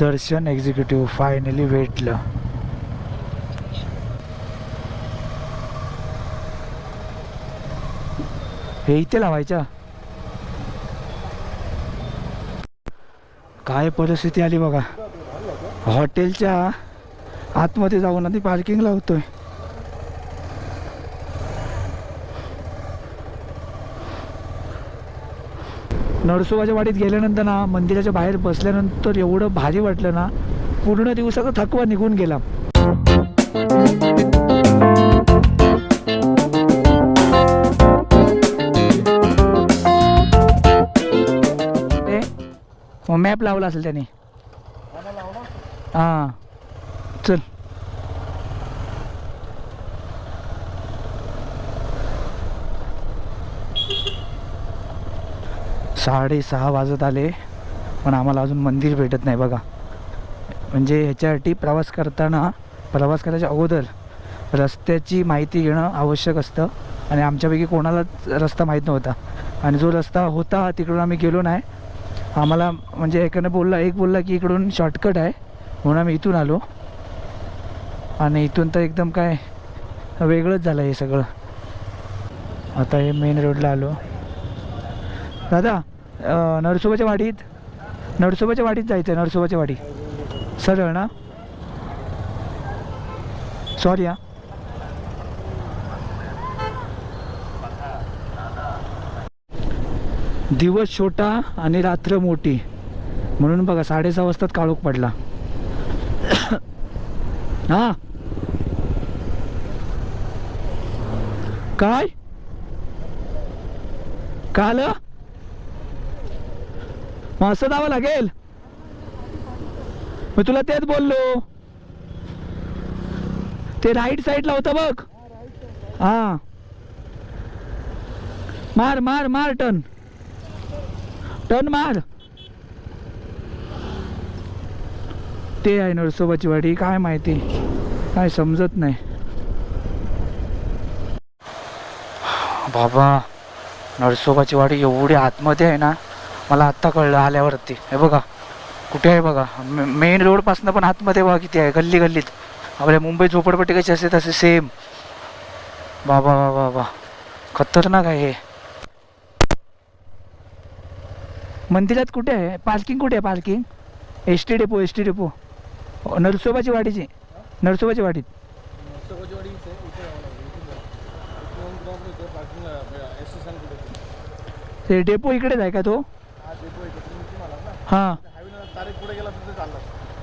दर्शन executive finally भेटलं. हे इथे लावायच्या? काय परिस्थिती आली बघा. हॉटेलच्या आतमध्ये जाऊन आधी पार्किंग लावतोय नरसोबाच्या वाडीत गेल्यानंतर ना मंदिराच्या बाहेर बसल्यानंतर एवढं भारी वाटलं ना पूर्ण दिवसाचा थकवा निघून गेला. मॅप लावला असेल त्याने. हां चल. साडेसहा वाजत आले पण आम्हाला अजून मंदिर भेटत नाही बघा. म्हणजे ह्याच्यासाठी प्रवास करताना प्रवास करायच्या अगोदर रस्त्याची माहिती घेणं आवश्यक असतं आणि आमच्यापैकी कोणालाच रस्ता माहीत नव्हता. आणि जो रस्ता होता तिकडून आम्ही गेलो नाही. आम्हाला म्हणजे एकाने बोलला एक बोलला की इकडून शॉर्टकट आहे म्हणून आम्ही इथून आलो. आणि इथून तर एकदम काय वेगळंच झालं हे सगळं. आता हे मेन रोडला आलो. दादा नरसोबाच्या वाडीत? नरसोबाच्या वाडीत जायचं आहे नरसोबाच्या वाडी. सरळ ना? सॉरी हा. दिवस छोटा आणि रात्र मोठी. म्हणून बघा साडेसहा वाजताच काळोख पडला. हा. काय? काल मग असं जावं लागेल. मी तुला तेच बोललो. ते राईट साईडला होतं बघ. हा. मार मार मार टन टन मार. ते आहे नरसोबाची वाडी काय माहिती? काय समजत नाही. बाबा नरसोबाची वाडी एवढी आतमध्ये आहे ना. मला आत्ता कळलं आल्यावरती. हे बघा कुठे आहे बघा? मेन रोडपासनं पण आतमध्ये बघा किती आहे. गल्ली गल्लीत. आपल्या मुंबई झोपडपट्टी कशी असते तसे सेम बाबा बाबा बाबा. खतरनाक आहे हे. मंदिरात कुठे आहे? पार्किंग कुठे आहे parking S T depot S T depot नरसोबाची वाडीची. नरसोबाची वाडीत. डेपो इकडेच आहे का तो? हां.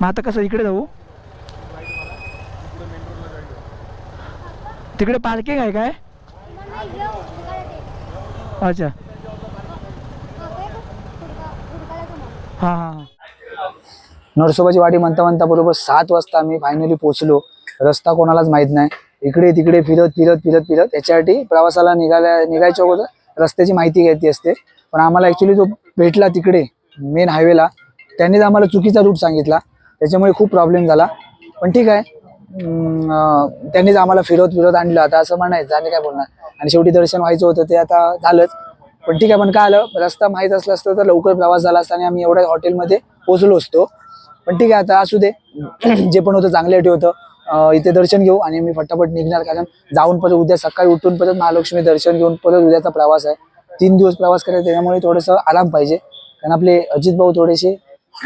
मग आता कसं इकडे जाऊ? तिकडे पार्किंग आहे काय? अच्छा. हां हां नरसोबाची वाडी म्हणता म्हणता बरोबर सात वाजता आम्ही फायनली पोहोचलो. रस्ता कोणालाच माहीत नाही. इकडे तिकडे फिरत फिरत फिरत फिरत याच्यासाठी प्रवासाला निघाल्या निघायच्या अगोदर रस्त्याची माहिती घ्यायची असते. पण आम्हाला ऍक्च्युली जो भेटला तिकडे. मेन हायवेला त्यांनीच आम्हाला चुकीचा रूट सांगितला. त्याच्यामुळे खूप प्रॉब्लेम झाला. पण ठीक आहे. त्यांनीच आम्हाला फिरवत फिरवत आणलं. आता असं म्हणायचं. आणि काय बोलणार? आणि शेवटी दर्शन व्हायचं होतं ते आता झालंच. पण ठीक आहे. पण काय आलं? रस्ता माहीत असला असतं तर लवकर प्रवास झाला असता आणि आम्ही एवढ्या हॉटेलमध्ये पोहोचलो असतो. पण ठीक आहे. आता असू दे. जे पण होतं चांगल्यासाठी होतं. इथे दर्शन घेऊ आणि मी फटाफट निघणार. कारण जाऊन परत उद्या सकाळी उठून परत महालक्ष्मी दर्शन घेऊन परत उद्याचा प्रवास आहे. तीन दिवस प्रवास करायचा. त्याच्यामुळे थोडंसं आराम पाहिजे. कारण आपले अजित भाऊ थोडेसे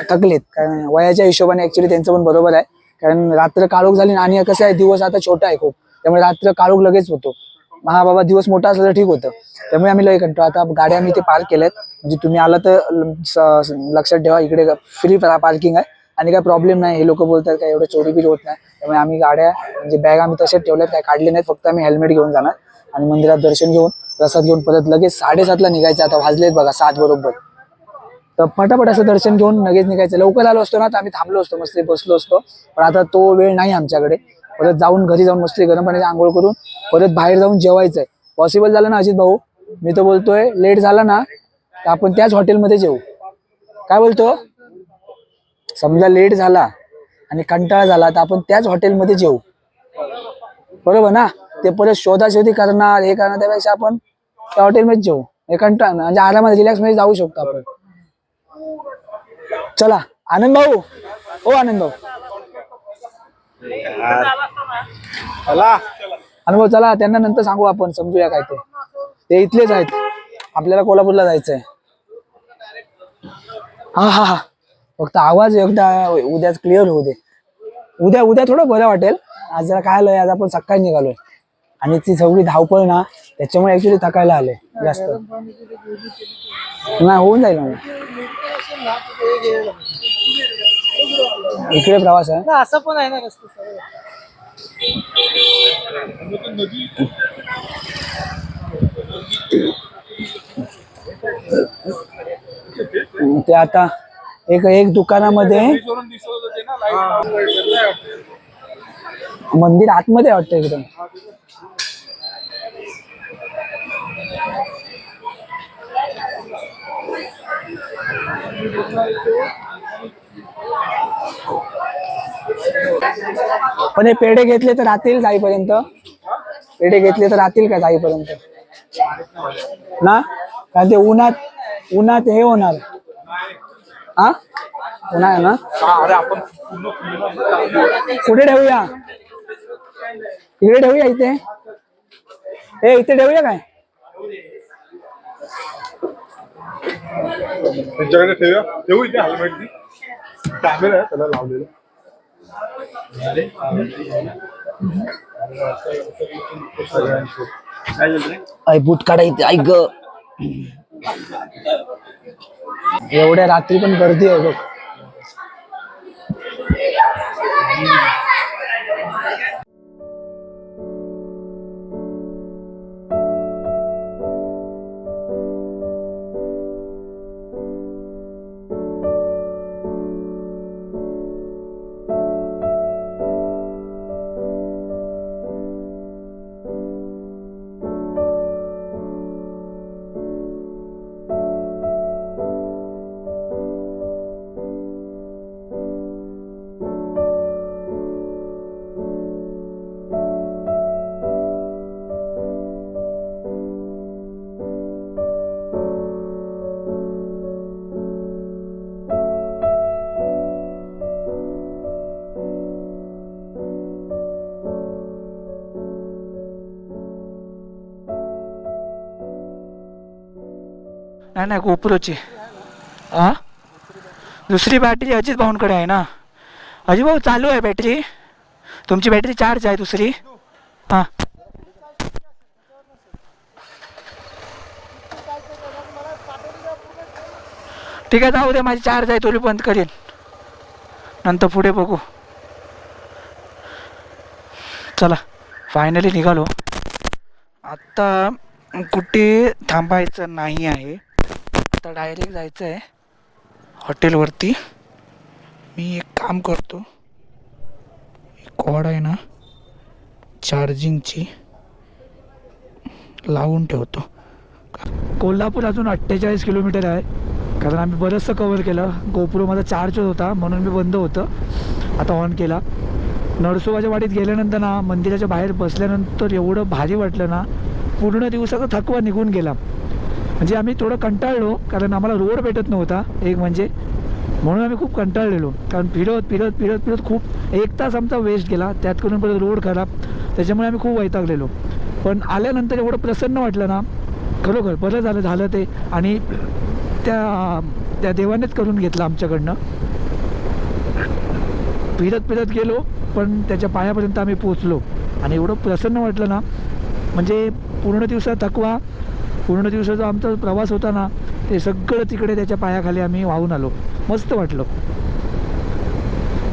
थकलेत. कारण वयाच्या हिशोबाने ऍक्च्युली त्यांचं पण बरोबर आहे. कारण रात्र काळोख झाली आणि कसं आहे दिवस आता छोटा आहे खूप. त्यामुळे रात्र काळोख लगेच होतो. हा बाबा दिवस मोठा असला तर ठीक होतं. त्यामुळे आम्ही लय कंटाळ आता गाड्या आम्ही ते पार्क केल्यात. म्हणजे तुम्ही आला तर लक्षात ठेवा इकडे फ्री पार्किंग आहे. आणि काय प्रॉब्लेम नाही. हे लोक बोलतात काय एवढं चोरी बिरी होत नाही. त्यामुळे आम्ही गाड्या म्हणजे बॅग आम्ही तसेच ठेवल्यात. काय काढले नाहीत. फक्त आम्ही हेल्मेट घेऊन जाणार. आणि मंदिरात दर्शन घेऊन प्रसाद घेऊन परत लगेच साडेसातला निघायचं. आता वाजलेत बघा सात बरोबर. तर पटापट असं दर्शन घेऊन लगेच निघायचं. लवकर आलो असतो ना तर आम्ही थांबलो असतो मस्ती बसलो असतो. पण आता तो वेळ नाही आमच्याकडे. परत जाऊन घरी जाऊन मस्ती गरम पाण्याची आंघोळ करून परत बाहेर जाऊन जेवायचंय. पॉसिबल झालं ना अजित भाऊ? मी तर बोलतोय लेट झाला ना तर आपण त्याच हॉटेलमध्ये जेवू काय बोलतो? समजा लेट झाला आणि कंटाळा झाला तर आपण त्याच हॉटेलमध्ये जेवू बरोबर ना? ते परत शोधाशोधी करणार हे करणार त्यापेक्षा आपण त्या हॉटेलमध्येच जेवू हे कंटाळा म्हणजे आरामात रिलॅक्समध्ये जाऊ शकतो आपण. चला आनंद भाऊ. हो आनंद भाऊ. अनुभव चला त्यांना नंतर सांगू आपण समजूया काय ते. ते इथलेच आहेत. आपल्याला कोल्हापूरला जायचंय. हा हा हा. फक्त आवाज एकदा उद्याच क्लिअर होऊ दे. उद्या उद्या थोडं बरं वाटेल. आज जरा काय आलंय आज आपण सकाळी निघालोय. आणि ती सगळी धावपळ ना त्याच्यामुळे ऍक्च्युली थकायला आले जास्त. नाही होऊन जाईल ना इकडे प्रवास आहे असं पण आहे ना रस्ते. ते आता एक एक दुकानामध्ये मंदिर आतमध्ये वाटतं एकदम पण हे पेढे घेतले तर राहतील जाईपर्यंत? पेढे घेतले तर राहतील का जाईपर्यंत? ना? कारण ते उन्हात उन्हात हे होणार. हा? उन्हा ना? कुठे ठेवूया? इकडे ठेवूया इथे. हे इथे ठेवूया काय? त्यांच्याकडे ठेवूया. ठेवू इथे हेल्मेट ती कॅमेरा आहे त्याला लावलेला. ऐ बूट काढा ऐक एवढ्या रात्री पण गर्दी आहे बघ. नाही नाही गोप्रोची. हा दुसरी बॅटरी अजित भाऊंकडे आहे ना. अजित भाऊ चालू आहे बॅटरी तुमची बॅटरी चार्ज आहे दुसरी. हां. ठीक आहे जाऊ दे माझी चार्ज आहे तोली बंद करेन. नंतर पुढे बघू. चला फायनली निघालो. आत्ता कुठे थांबायचं नाही आहे. आता डायरेक्ट जायचं आहे हॉटेलवरती मी एक काम करतो. कॉड आहे ना चार्जिंगची लावून ठेवतो. कोल्हापूर अजून अठ्ठेचाळीस किलोमीटर आहे. कारण आम्ही बरंचसं कवर केलं. गोपुरो माझा चार्ज होता म्हणून मी बंद होतं. आता ऑन केला. नरसोबाच्या वाडीत गेल्यानंतर ना मंदिराच्या बाहेर बसल्यानंतर एवढं भारी वाटलं ना पूर्ण दिवसाचा थकवा निघून गेला. म्हणजे आम्ही थोडं कंटाळलो कारण आम्हाला रोड भेटत नव्हता. एक म्हणजे म्हणून आम्ही खूप कंटाळलेलो. कारण फिरत फिरत फिरत फिरत खूप एक तास आमचा वेस्ट गेला. त्यात करून परत रोड खराब. त्याच्यामुळे आम्ही खूप वैतागलेलो. पण आल्यानंतर एवढं प्रसन्न वाटलं ना खरोखर बरं झालं झालं ते. आणि त्या त्या देवानेच करून घेतलं आमच्याकडनं. फिरत फिरत गेलो पण त्याच्या पायापर्यंत आम्ही पोचलो. आणि एवढं प्रसन्न वाटलं ना म्हणजे पूर्ण दिवसा थकवा पूर्ण दिवसाचा आमचा प्रवास होता ना ते सगळं तिकडे त्याच्या पायाखाली आम्ही वाहून आलो. मस्त वाटलं.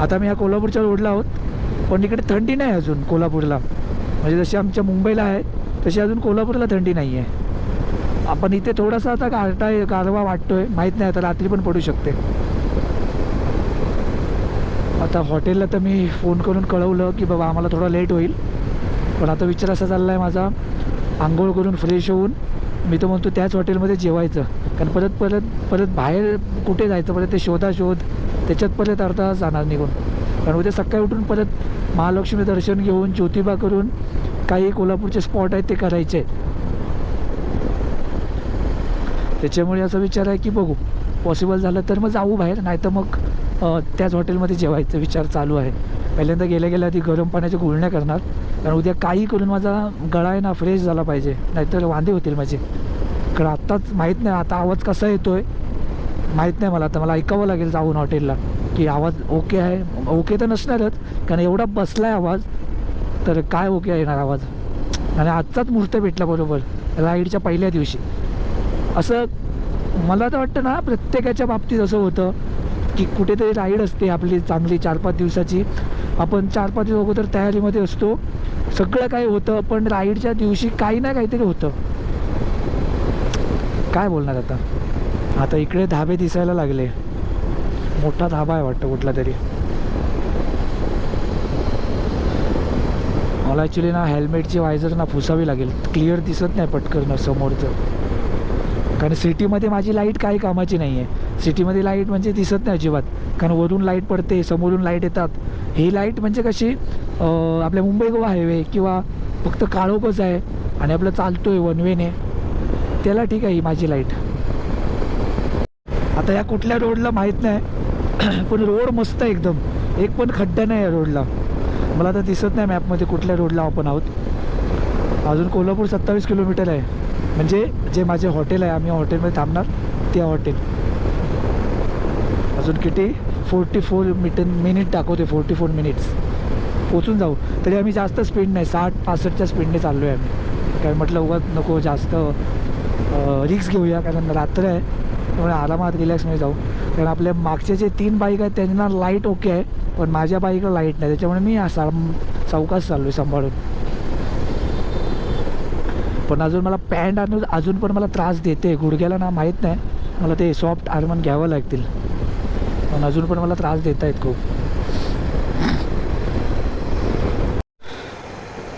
आता मी ह्या कोल्हापूरच्या रोडला आहोत. पण इकडे थंडी नाही अजून कोल्हापूरला. म्हणजे जशी आमच्या मुंबईला आहे तशी अजून कोल्हापूरला थंडी नाही आहे. आपण इथे थोडासा आता गारटा गारवा वाटतोय. माहीत नाही आता रात्री पण पडू शकते. आता हॉटेलला तर मी फोन करून कळवलं की बाबा आम्हाला थोडा लेट होईल. पण आता विचार असा चालला आहे माझा. आंघोळ करून फ्रेश होऊन मी तर म्हणतो त्याच हॉटेलमध्ये जेवायचं. कारण परत परत परत बाहेर कुठे जायचं? परत ते शोधा शोध त्याच्यात परत अर्धा जाणार निघून. कारण उद्या सकाळी उठून परत महालक्ष्मी दर्शन घेऊन ज्योतिबा करून काही कोल्हापूरचे स्पॉट आहेत ते करायचे. आहेत त्याच्यामुळे असा विचार आहे की बघू. पॉसिबल झालं तर मग जाऊ बाहेर. नाही तर मग त्याच हॉटेलमध्ये जेवायचा विचार चालू आहे. पहिल्यांदा गेल्या गेल्या आधी गरम पाण्याच्या गुळण्या करणार. कारण उद्या काही करून माझा गळा आहे ना फ्रेश झाला पाहिजे. नाहीतर वांदे होतील माझे. कारण आत्ताच माहीत नाही आता आवाज कसा येतो आहे माहीत नाही मला. आता मला ऐकावं लागेल जाऊन हॉटेलला. की आवाज ओके आहे? ओके तर नसणारच. कारण एवढा बसला आहे आवाज तर काय ओके येणार आवाज? आणि आजचाच मुहूर्त भेटला बरोबर. राईडच्या पहिल्या दिवशी. असं मला तर वाटतं ना प्रत्येकाच्या बाबतीत असं होतं की कुठेतरी राईड असते आपली चांगली चार पाच दिवसाची. आपण चार पाच दिवस अगोदर तयारीमध्ये असतो. सगळं काही होतं पण राईडच्या दिवशी काही ना काहीतरी होतं. काय बोलणार आता? आता इकडे धाबे दिसायला लागले. मोठा धाबा आहे वाटतं कुठला तरी. मला ॲक्च्युली ना हेल्मेटची वायझर ना फुसावी लागेल. क्लिअर दिसत नाही पटकन समोरचं. कारण सिटीमध्ये माझी लाइट काही कामाची नाही आहे सिटीमध्ये लाइट म्हणजे दिसत नाही अजिबात. कारण वरून लाइट पडते समोरून लाइट येतात. ही लाइट म्हणजे कशी आपल्या मुंबई गोवा हायवे किंवा फक्त काळोखच आहे आणि आपलं चालतोय वन वेने त्याला ठीक आहे ही माझी लाइट. आता या कुठल्या रोडला माहीत नाही पण रोड मस्त आहे एकदम. एक पण खड्डा नाही या रोडला. मला आता दिसत नाही मॅपमध्ये कुठल्या रोडला आपण आहोत. अजून कोल्हापूर सत्तावीस किलोमीटर आहे. म्हणजे जे माझे हॉटेल आहे आम्ही हॉटेलमध्ये थांबणार ते हॉटेल अजून किती? फोर्टी फोर मिट मिनिट दाखवते फोर्टी फोर मिनिट्स पोचून जाऊ. तरी आम्ही जास्त स्पीड नाही साठ पासष्टच्या स्पीडने चाललो आहे आम्ही. काय म्हटलं उगाच नको जास्त रिक्स घेऊया. कारण रात्र आहे. त्यामुळे आरामात रिलॅक्समध्ये जाऊ. कारण आपल्या मागचे जे तीन बाईक आहेत त्यांना लाइट ओके आहे पण माझ्या बाईकला लाइट नाही. त्याच्यामुळे मी सा चौकाच चाललो आहे सांभाळून. पण अजून मला पॅन्ट आणून अजून पण मला त्रास देते. गुडघ्याला ना माहीत नाही. मला ते सॉफ्ट आर्मन घ्यावं लागतील. पण अजून पण मला त्रास देत आहेत खूप.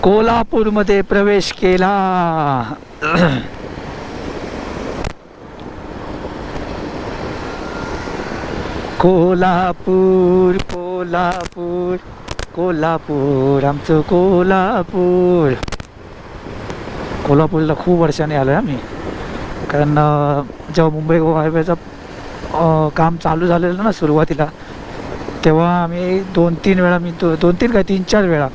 कोल्हापूरमध्ये प्रवेश केला. कोल्हापूर कोल्हापूर कोल्हापूर आमचं कोल्हापूर. कोल्हापूरला खूप वर्षाने आलो आहे आम्ही. कारण जेव्हा मुंबई गोवा हायवेचं काम चालू झालेलं ना सुरुवातीला तेव्हा आम्ही दोन तीन वेळा मी दो दोन तीन काय तीन चार वेळा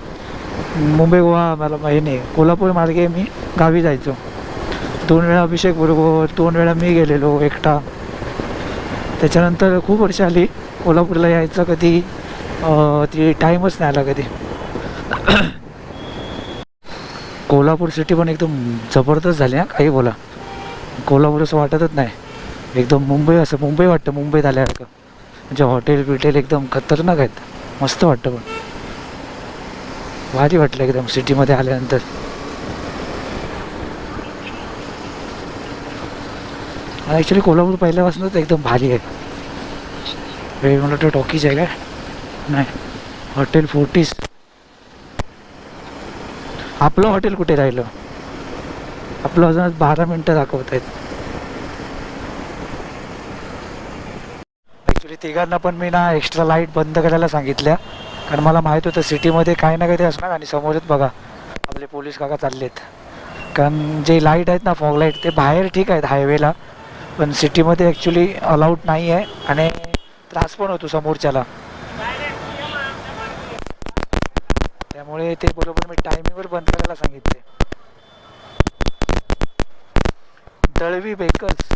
मुंबई गोवा मला हे नाही कोल्हापूर मार्गे मी गावी जायचो. दोन वेळा अभिषेक बरोबर दोन वेळा मी गेलेलो एकटा. त्याच्यानंतर खूप वर्ष आली कोल्हापूरला यायचं कधी ती टाईमच नाही आला कधी. कोल्हापूर सिटी पण एकदम जबरदस्त झाली ना काही बोला. कोल्हापूर असं वाटतच नाही. एकदम मुंबई असं मुंबई वाटतं मुंबईत आल्यासारखं. म्हणजे हॉटेल बिटेल एकदम खतरनाक आहेत. मस्त वाटतं पण. भारी वाटलं एकदम सिटीमध्ये आल्यानंतर. ॲक्च्युली कोल्हापूर पहिल्यापासूनच एकदम भारी आहे. वेळ मला टॉकीज आहे काय? नाही. हॉटेल फोर्टीज आपलं हॉटेल कुठे राहिलं? आपलं अजून बारा मिनटं दाखवत आहेत ॲक्च्युली तिघांना पण मी ना एक्स्ट्रा लाइट बंद करायला सांगितल्या. कारण मला माहीत होतं सिटीमध्ये काही ना काही असणार आणि समोरच बघा आपले पोलीस काका चाललेत. कारण जे लाइट आहेत ना फॉग लाइट ते बाहेर ठीक आहेत हायवेला पण सिटीमध्ये ॲक्च्युली अलाउड नाही आहे आणि त्रास पण होतो समोरच्याला. त्यामुळे ते बरोबर मी टायमिंगवर बंद करायला सांगितले. दळवी बेकर्स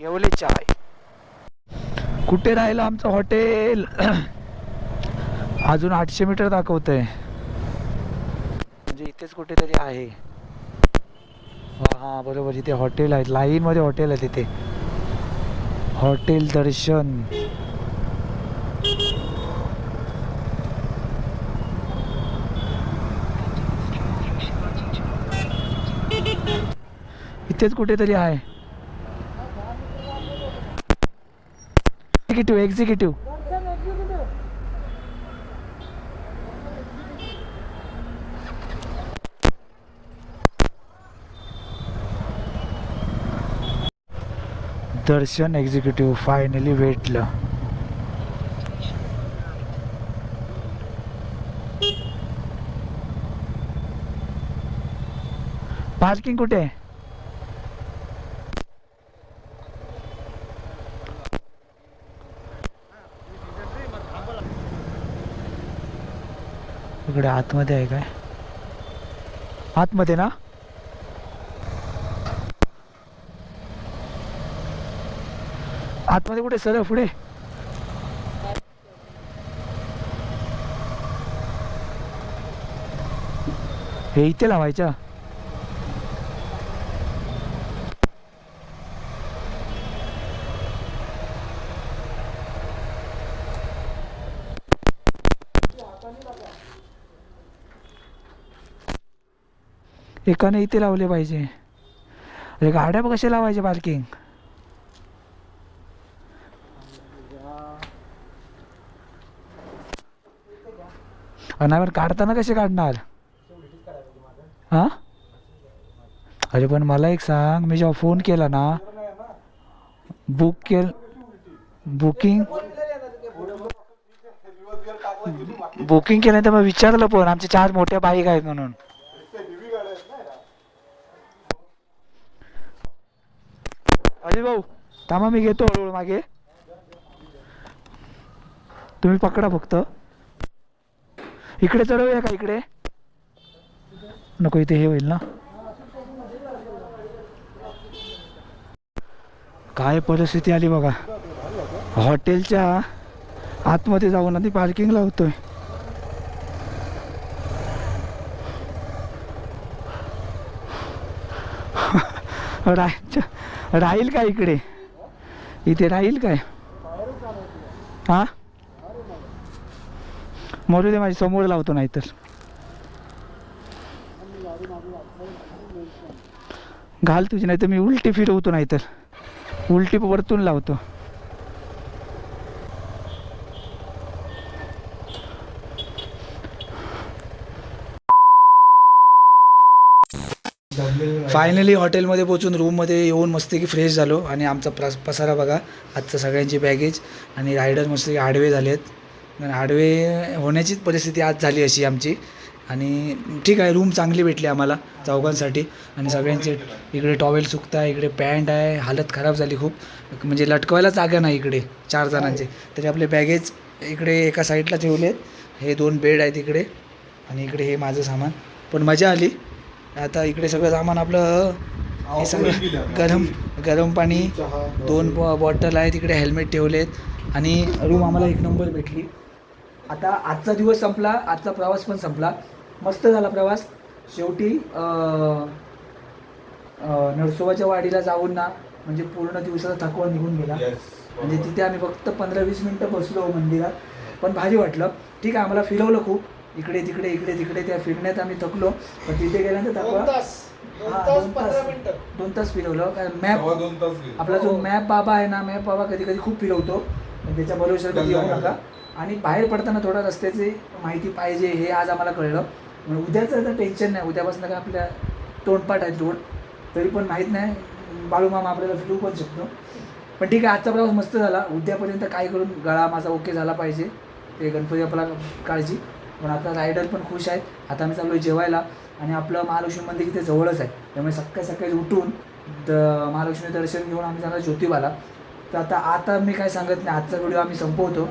येवले चाय. कुठे राहिलं आमचं हॉटेल अजून आठशे मीटर दाखवत आहे म्हणजे इथेच कुठेतरी आहे. हा बरोबर इथे हॉटेल आहे लाईनमध्ये हॉटेल आहे तिथे. हॉटेल दर्शन. इथेच कुठेतरी आहे. Executive executive Darshan executive finally भेटलं. पार्किंग कुठे? आहे इकडे आतमध्ये आहे काय? आतमध्ये ना? आतमध्ये कुठे सर पुढे? हे इथे लावायच्या एकाने इथे लावले पाहिजे. अरे गाड्या बघ कशा लावायच्या पार्किंग अनावर काढताना कसे काढणार? हा? अरे पण मला एक सांग मी जेव्हा फोन केला ना बुक केल बुकिंग बुकिंग केल्यानंतर मग विचारलं पण आमचे चार मोठ्या बाईक आहेत म्हणून. अरे भाऊ थांबा मी घेतो हळूहळू मागे. तुम्ही पकडा फक्त. इकडे चढवूया का इकडे? नको इथे हे होईल ना. काय परिस्थिती आली बघा. हॉटेलच्या आतमध्ये जाऊन आधी पार्किंग लावतोय रायच्या राहील का इकडे? इथे राहील काय? हा? मरू दे माझी समोर लावतो नाहीतर. घाल तुझी नाही तर मी उलटी फिरवतो नाहीतर. उलटी वरतून लावतो. फायनली हॉटेलमध्ये पोचून रूममध्ये येऊन मस्त की फ्रेश झालो आणि आमचा प्रस पसारा बघा आजचं सगळ्यांची बॅगेज आणि रायडर मस्त आडवे झाले आणि आडवे होण्याचीच परिस्थिती आज झाली अशी आमची. आणि ठीक आहे रूम चांगली भेटली आम्हाला चौघांसाठी. आणि सगळ्यांचे इकडे टॉवेल सुकता इकडे पॅन्ट आहे हालत खराब झाली खूप. म्हणजे लटकवायला जागा नाही इकडे चार जणांचे. तरी आपले बॅगेज इकडे एका साईडला ठेवले आहेत हे दोन बेड आहेत इकडे आणि इकडे हे माझं सामान. पण मजा आली. आता इकडे सगळं सामान आपलं हे सगळं गरम गरम पाणी दोन बॉ- बॉटल आहेत इकडे हेल्मेट ठेवलेत. आणि रूम आम्हाला एक नंबर भेटली. आता आजचा दिवस संपला आजचा प्रवास पण संपला. मस्त झाला प्रवास. शेवटी नरसोबाच्या वाडीला जाऊन ना म्हणजे पूर्ण दिवसाचा थकवा निघून गेला. म्हणजे तिथे आम्ही फक्त पंधरा वीस मिनटं बसलो मंदिरात. पण भारी वाटलं. ठीक आहे आम्हाला फिरवलं खूप. इकडे तिकडे इकडे तिकडे त्या फिरण्यात आम्ही थकलो. पण तिथे गेल्यानंतर हा, दोन तास. दोन तास फिरवलं. मॅप तास गेले. आपला जो मॅप बाबा आहे ना मॅप बाबा कधी कधी खूप फिरवतो. पण त्याच्या भरोश्यावर कधी येऊ नका. आणि बाहेर पडताना थोडा रस्त्याची माहिती पाहिजे हे आज आम्हाला कळलं. मग उद्याचं तर टेन्शन नाही. उद्यापासून काय आपल्या तोंडपाठ आहेत रोड. तरी पण माहीत नाही. बाळूमामा आपल्याला फिरू पण शकतो. पण ठीक आहे आजचा प्रवास मस्त झाला. उद्यापर्यंत काय करून गळा माझा ओके झाला पाहिजे. ते गणपती आपला काळजी. पण आता रायडर पण खुश आहेत. आता आम्ही चाललो जेवायला आणि आपलं महालक्ष्मी मंदिर इथे जवळच आहे. त्यामुळे सकाळी सकाळी उठून द महालक्ष्मी दर्शन घेऊन आम्ही जाणार ज्योतिबाला. तर आता आता मी काय सांगत नाही. आजचा व्हिडिओ आम्ही संपवतो.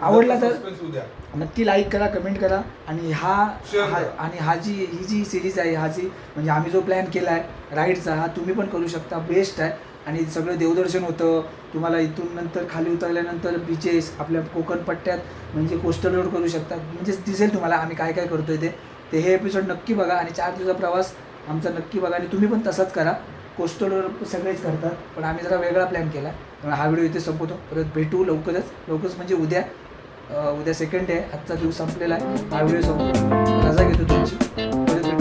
आवडला तर नक्की लाईक करा कमेंट करा. आणि हा. आणि हा जी ही जी सिरीज आहे हा जी म्हणजे आम्ही जो प्लॅन केला आहे राईडचा हा तुम्ही पण करू शकता. बेस्ट आहे. आणि सगळं देवदर्शन होतं. तुम्हाला इथून नंतर खाली उतरल्यानंतर बीचेस आपल्या कोकण पट्ट्यात म्हणजे कोस्टल रोड करू शकतात म्हणजे दिसेल तुम्हाला आम्ही काय काय करतोय ते. ते हे एपिसोड नक्की बघा आणि चार दिवसा प्रवास आमचा नक्की बघा आणि तुम्ही पण तसाच करा. कोस्टल रोड सगळेच करतात. पण आम्ही जरा वेगळा प्लॅन केला. त्यामुळे हा व्हिडिओ इथे संपवतो. परत भेटू लवकरच. लवकरच म्हणजे उद्या उद्या सेकंड डे आजचा दिवस संपलेला आहे. हा व्हिडिओ संपतो रजा घेतो तुमची. परत